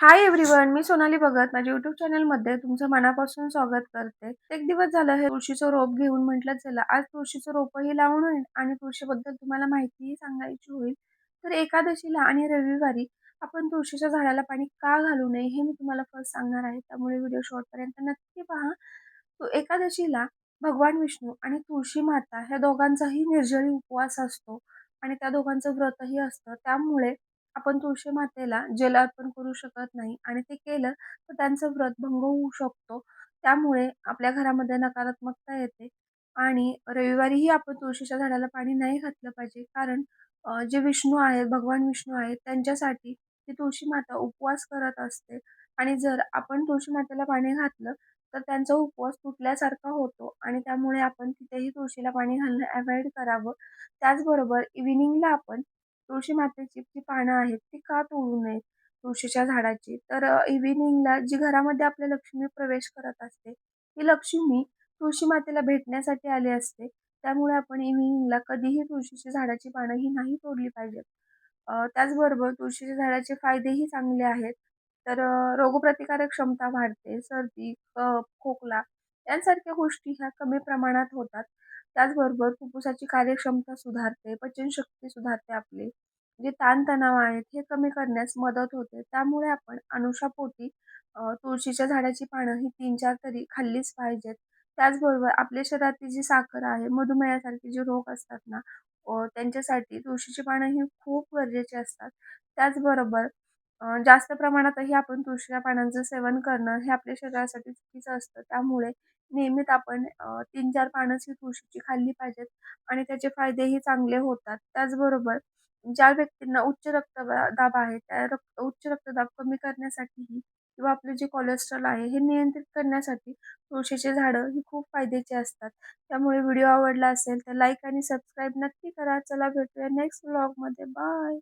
हाय everyone मी सोनाली भगत माझ्या YouTube चॅनलमध्ये तुमचं मनापासून स्वागत करते. एक दिवस झालं हे तुळशीचं रोप घेऊन म्हटलं चला आज तुळशीचं रोपही लावून होईल आणि तुळशीबद्दल तुम्हाला माहितीही सांगायची होईल. तर एकादशीला आणि रविवारी आपण तुळशीच्या झाडाला पाणी का घालू नये हे मी तुम्हाला फर्स्ट सांगणार आहे. त्यामुळे व्हिडिओ शॉर्टपर्यंत नक्की पहा. तो एकादशीला भगवान विष्णू आणि तुळशी माता ह्या दोघांचाही निर्जळी उपवास असतो आणि त्या दोघांचं व्रतही असतं. त्यामुळे आपण तुळशी मातेला जल अर्पण करू शकत नाही आणि ते केलं तर त्यांचं व्रत भंग होऊ शकतो. त्यामुळे आपल्या घरामध्ये नकारात्मकता येते आणि रविवारीही आपण तुळशीच्या झाडाला पाणी नाही घातलं पाहिजे. कारण अ, जे विष्णू आहेत भगवान विष्णू आहेत त्यांच्यासाठी ती तुळशी माता उपवास करत असते. आणि जर आपण तुळशी मातेला पाणी घातलं तर त्यांचा उपवास तुटल्यासारखा होतो आणि त्यामुळे आपण तिथेही तुळशीला पाणी घालणं अवॉइड करावं. त्याचबरोबर इव्हिनिंगला आपण तुळशी मातेची जी पानं आहेत ती का तोडू नयेत तुळशीच्या झाडाची? तर इव्हिनिंगला जी घरामध्ये आपल्या लक्ष्मी प्रवेश करत असते ती लक्ष्मी तुळशी मातेला भेटण्यासाठी आली असते. त्यामुळे आपण इव्हिनिंगला कधीही तुळशीच्या झाडाची पानं ही नाही तोडली पाहिजेत. त्याचबरोबर तुळशीच्या झाडाचे फायदेही चांगले आहेत. तर रोगप्रतिकारक क्षमता वाढते सर्दी कप खोकला यांसारख्या गोष्टी ह्या कमी प्रमाणात होतात. त्याचबरोबर फुफ्फुसाची कार्यक्षमता सुधारते पचनशक्ती सुधारते आपली. जे ताणतणाव आहेत हे कमी करण्यास मदत होते. त्यामुळे आपण अनुषापोटी अ, तुळशीच्या झाडाची पानं ही तीन चार तरी खाल्लीच पाहिजेत. त्याचबरोबर आपल्या शरीरातली जी साखर आहे मधुमेहासारखे जे रोग असतात ना अ, त्यांच्यासाठी तुळशीची पानं ही खूप गरजेची असतात. त्याचबरोबर अ, जास्त प्रमाणातही आपण तुळशीच्या पानांचं सेवन करणं हे आपल्या शरीरासाठी चुकीचं असतं. त्यामुळे नियमित आपण अ, 3-4 पानंच ही तुळशीची खाल्ली पाहिजेत आणि त्याचे फायदेही चांगले होतात. त्याचबरोबर ज्या व्यक्तींना उच्च रक्तबा दाब आहे, त्या रक्त उच्च रक्तदाब कमी करण्यासाठीही किंवा आपले जे कोलेस्ट्रॉल आहे, हे नियंत्रित करण्यासाठी तुळशीची झाडं ही खूप फायद्याची असतात. त्यामुळे व्हिडिओ आवडला असेल तर लाईक आणि सबस्क्राईब नक्की करा. चला भेटूया नेक्स्ट व्लॉगमध्ये. बाय.